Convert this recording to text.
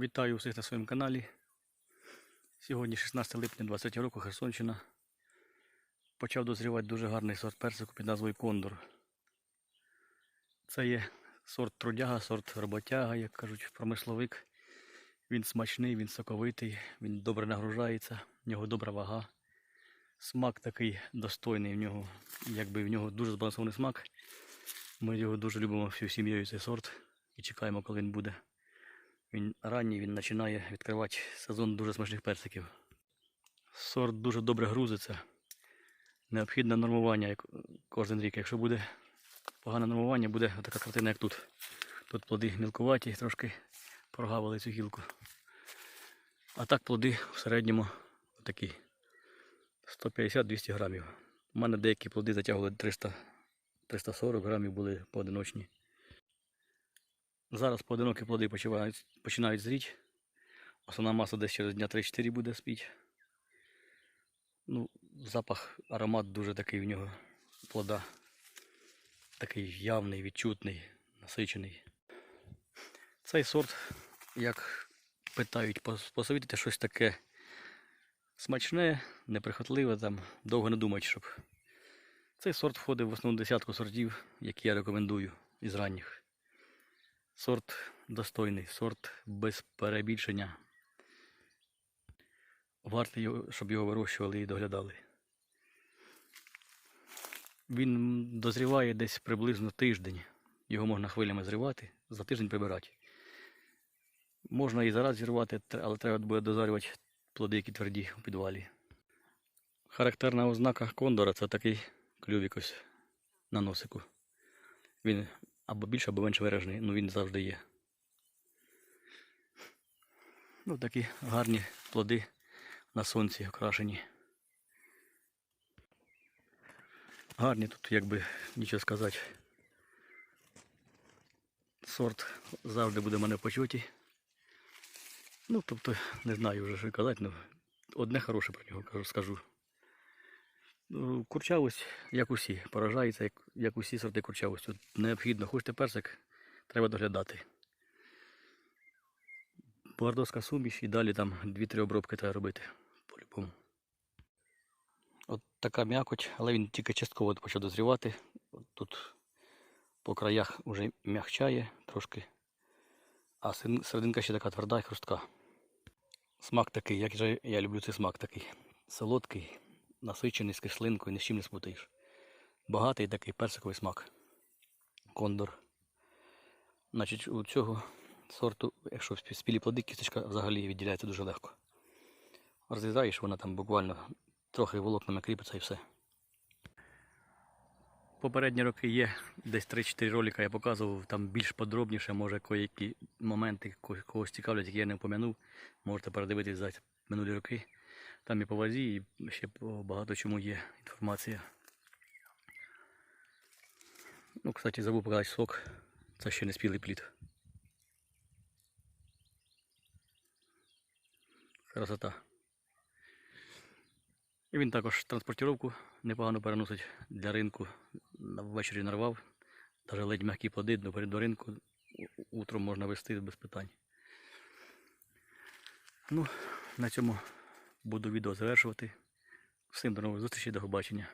Вітаю всіх на своєму каналі. Сьогодні 16 липня 20 року Херсонщина. Почав дозрівати дуже гарний сорт персику під назвою Кондор. Це є сорт трудяга, сорт роботяга, як кажуть, промисловик. Він смачний, він соковитий, він добре нагружається, в нього добра вага. Смак такий достойний в нього, якби в нього дуже збалансований смак. Ми його дуже любимо всю сім'єю цей сорт і чекаємо, коли він буде. Він ранній, він починає відкривати сезон дуже смачних персиків. Сорт дуже добре грузиться. Необхідне нормування кожен рік. Якщо буде погане нормування, буде така картина, як тут. Тут плоди мілкуваті, трошки прогавили цю гілку. А так плоди в середньому такі 150-200 грамів. У мене деякі плоди затягували 300, 340 грамів були поодиночні. Зараз поодинокі плоди починають, починають зріти. Основна маса десь через дня 3-4 буде спіть. Ну, запах, аромат дуже такий в нього плода. Такий явний, відчутний, насичений. Цей сорт, як питають, пос- посовітуйте щось таке смачне, неприхотливе, там, довго не думати, щоб. Цей сорт входить в основну десятку сортів, які я рекомендую із ранніх. Сорт достойний, сорт без перебільшення. Варто, щоб його вирощували і доглядали. Він дозріває десь приблизно тиждень. Його можна хвилями зривати, за тиждень прибирати. Можна і зараз зірвати, але треба буде дозарювати плоди, які тверді у підвалі. Характерна ознака кондора це такий клювік ось на носику. Він або більше, або менш виражений, ну він завжди є. Ну, такі гарні плоди на сонці окрашені. Гарні тут, якби нічого сказати. Сорт завжди буде в мене в почуті. Ну, тобто, не знаю вже, що казати, ну, одне хороше про нього кажу, скажу. Курчавость, як усі, поражається, як, як усі сорти курчавості. Необхідно, хочете персик, треба доглядати. Бордоска суміш і далі там 2-3 обробки треба робити по-любому. От така м'якоть, але він тільки частково почав дозрівати. От тут по краях вже м'ягчає трошки, а серединка ще така тверда і хрустка. Смак такий, як же я люблю цей смак такий. Солодкий, насичений з кислинкою, ні з чим не спутаєш. Багатий такий персиковий смак. Кондор. Значить, у цього сорту, якщо спі- спілі плоди, кісточка взагалі відділяється дуже легко. Розрізаєш, вона там буквально трохи волокнами кріпиться і все. Попередні роки є десь 3-4 ролика я показував, там більш подробніше, може які моменти когось цікавлять, які я не пом'янув. Можете передивитись за минулі роки. Там і по вазі, і ще багато чому є інформація. Ну, кстати, забув показати сок. Це ще не спілий плід. Красота. І він також транспортировку непогано переносить для ринку. Ввечері нарвав. Навіть ледь м'які плоди до ринку. Утром можна вести без питань. Ну, на цьому буду відео завершувати. Всім до нових зустрічей, до побачення.